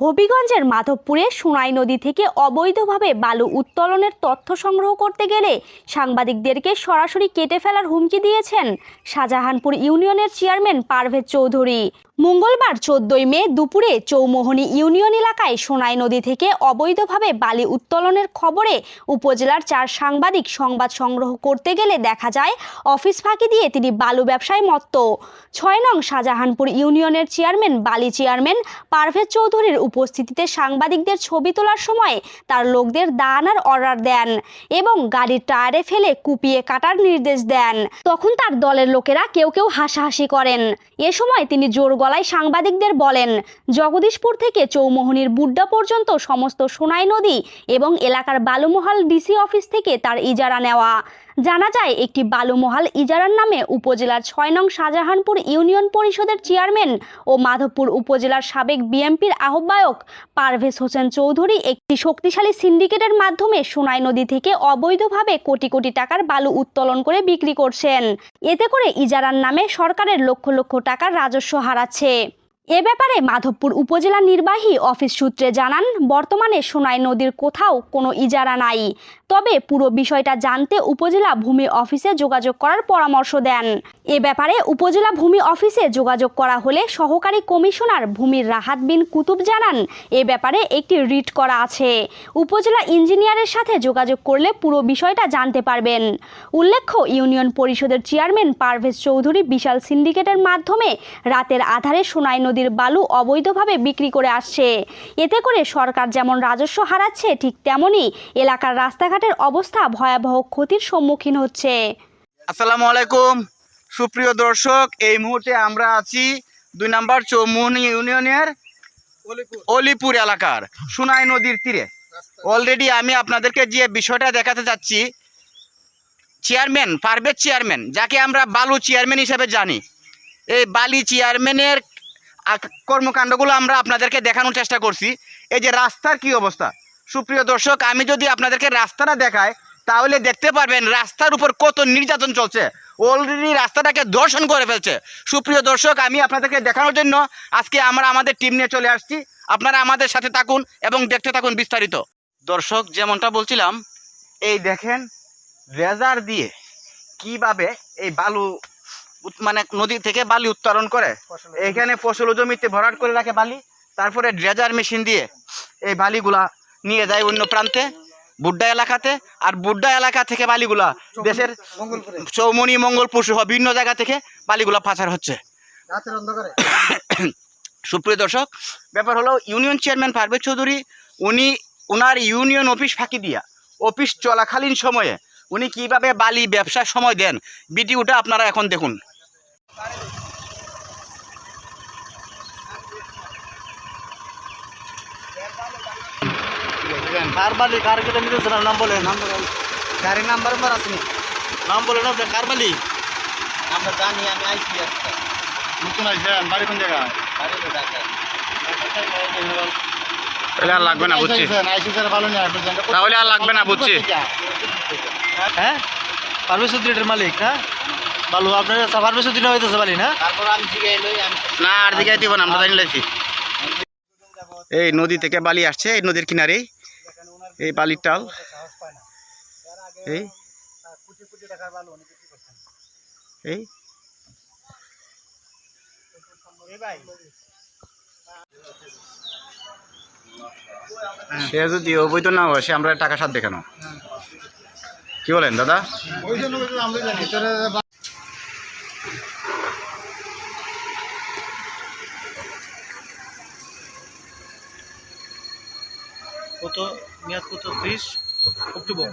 হবিগঞ্জের মাধবপুরে সুনাই নদী থেকে অবৈধভাবে বালু উত্তোলনের তথ্য সংগ্রহ করতে গেলে সাংবাদিকদেরকে সরাসরি কেটে ফেলার হুমকি দিয়েছেন শাহজাহানপুর ইউনিয়নের চেয়ারম্যান পারভেজ চৌধুরী। মঙ্গলবার চোদ্দই মে দুপুরে চৌমোহনী ইউনিয়ন এলাকায় সোনাই নদী থেকে অবৈধভাবে বালি উত্তোলনের খবরে উপজেলার চার সাংবাদিক সংবাদ সংগ্রহ করতে গেলে দেখা যায়, অফিস ফাঁকি দিয়ে তিনি বালু ব্যবসায় মত্ত। ছয় নং শাহজাহানপুর ইউনিয়নের চেয়ারম্যান, বালি চেয়ারম্যান পারভেজ চৌধুরীর উপস্থিতিতে সাংবাদিকদের ছবি তোলার সময় তার লোকদের দা আনার অর্ডার দেন এবং গাড়ির টায়ারে ফেলে কুপিয়ে কাটার নির্দেশ দেন। তখন তার দলের লোকেরা কেউ কেউ হাসাহাসি করেন। এ সময় তিনি জোর গলায় সাংবাদিকদের বলেন, জগদীশপুর থেকে চৌমোহনীর বুড্ডা পর্যন্ত সমস্ত সোনাই নদী এবং এলাকার বালুমহাল ডিসি অফিস থেকে তার ইজারা নেওয়া। জানা যায়, একটি বালুমহাল ইজারার নামে উপজেলার ছয় নং শাহজাহানপুর ইউনিয়ন পরিষদের চেয়ারম্যান ও মাধবপুর উপজেলার সাবেক বিএমপির আহ্বায়ক পারভেজ হোসেন চৌধুরী একটি শক্তিশালী সিন্ডিকেটের মাধ্যমে সোনাই নদী থেকে অবৈধভাবে কোটি কোটি টাকার বালু উত্তোলন করে বিক্রি করছেন। এতে করে ইজারার নামে সরকারের লক্ষ লক্ষ টাকার রাজস্ব হারাচ্ছে। এ ব্যাপারে মাধবপুর উপজেলা নির্বাহী অফিস সূত্রে জানান, বর্তমানে সোনাই নদীর কোথাও কোনো ইজারা নাই। তবে পুরো বিষয়টা জানতে উপজেলা ভূমি অফিসে যোগাযোগ করার পরামর্শ দেন। এ ব্যাপারে উপজেলা ভূমি অফিসে যোগাযোগ করা হলে সহকারী কমিশনার ভূমির রাহাত বিন কুতুব জানান, এ ব্যাপারে একটি রিট করা আছে। উপজেলা ইঞ্জিনিয়ারের সাথে যোগাযোগ করলে পুরো বিষয়টা জানতে পারবেন। উল্লেখ্য, ইউনিয়ন পরিষদের চেয়ারম্যান পারভেজ চৌধুরী বিশাল সিন্ডিকেটের মাধ্যমে রাতের আধারে সোনাই নদীর বালু অবৈধভাবে বিক্রি করে আসছে। এতে করে সরকার যেমন রাজস্ব হারাচ্ছে, ঠিক তেমনই এলাকার রাস্তাঘাটের অবস্থা ভয়াবহ ক্ষতির সম্মুখীন হচ্ছে। আসসালামু আলাইকুম। সুপ্রিয় দর্শক, এই মুহূর্তে আমরা আছি দুই নাম্বার চৌমুহনী ইউনিয়নের অলিপুর এলাকার সুনাই নদীর তীরে। অলরেডি আমি আপনাদেরকে যে বিষয়টা দেখাতে যাচ্ছি চেয়ারম্যান পারভেজ চেয়ারম্যান যাকে আমরা বালু চেয়ারম্যান হিসেবে জানি। এই বালি চেয়ারম্যানের কর্মকাণ্ডগুলো আমরা আপনাদেরকে দেখানোর চেষ্টা করছি। এই যে রাস্তার কি অবস্থা? সুপ্রিয় দর্শক, আমি যদি আপনাদেরকে রাস্তাটা দেখাই, তাহলে দেখতে পারবেন রাস্তার উপর কত নির্যাতন চলছে। অলরেডি রাস্তাটাকে দর্শন করে ফেলছে। সুপ্রিয় দর্শক, আমি আপনাদেরকে দেখানোর জন্য আজকে আমরা আমাদের টিম নিয়ে চলে আসছি। আপনারা আমাদের সাথে থাকুন এবং দেখতে থাকুন বিস্তারিত। দর্শক, যেমনটা বলছিলাম, এই দেখেন, রেজার দিয়ে কীভাবে এই বালু মানে নদী থেকে বালি উত্তোলন করে। এখানে ফসল জমিতে ভরাট করে রাখে বালি তারপরে ড্রেজার মেশিন দিয়ে এই বালিগুলা নিয়ে যায় অন্য প্রান্তে বুড্ডা এলাকাতে। আর বুড্ডা এলাকা থেকে বালিগুলা দেশের চৌমনি মঙ্গলপুর সহ বিভিন্ন জায়গা থেকে বালিগুলা পাচার হচ্ছে। সুপ্রিয় দর্শক ব্যাপার হলো ইউনিয়ন চেয়ারম্যান পারভেজ চৌধুরী উনি ওনার ইউনিয়ন অফিস ফাঁকি দিয়া অফিস চলাকালীন সময়ে উনি কীভাবে বালি ব্যবসার সময় দেন ভিডিওটা আপনারা এখন দেখুন। কার মালিক কার কেটে নিতেছে নাম বলে নাম বলে গাড়ির নাম্বার নাম্বার আসেনি নাম বলে না কার বালি? আমরা জানি আমি আইসি একটা নতুন আসছেন বাড়ি কোন জায়গায়? গাড়ি তো ঢাকা তাহলে আর লাগবে না বুঝছি তাহলে আর লাগবে না, বুঝছি। হ্যাঁ? পারভেজ চৌধুরীর মালিক না বালু আপনার পারভেজ চৌধুরী হইতেছে বালি না? তারপর আমি জিগাই না আর দিকে দিব না আমরা জানি লাইছি। এই নদী থেকে বালি আসছে, এই নদীর কিনারেই এই বালির টাল। এই। এই। সে যদি অবৈধ না হয়, সে আমরা টাকা সাথ দেখানো কি বলেন, দাদা? কত মেয়াদ কত? ত্রিশ? অক্টোবর।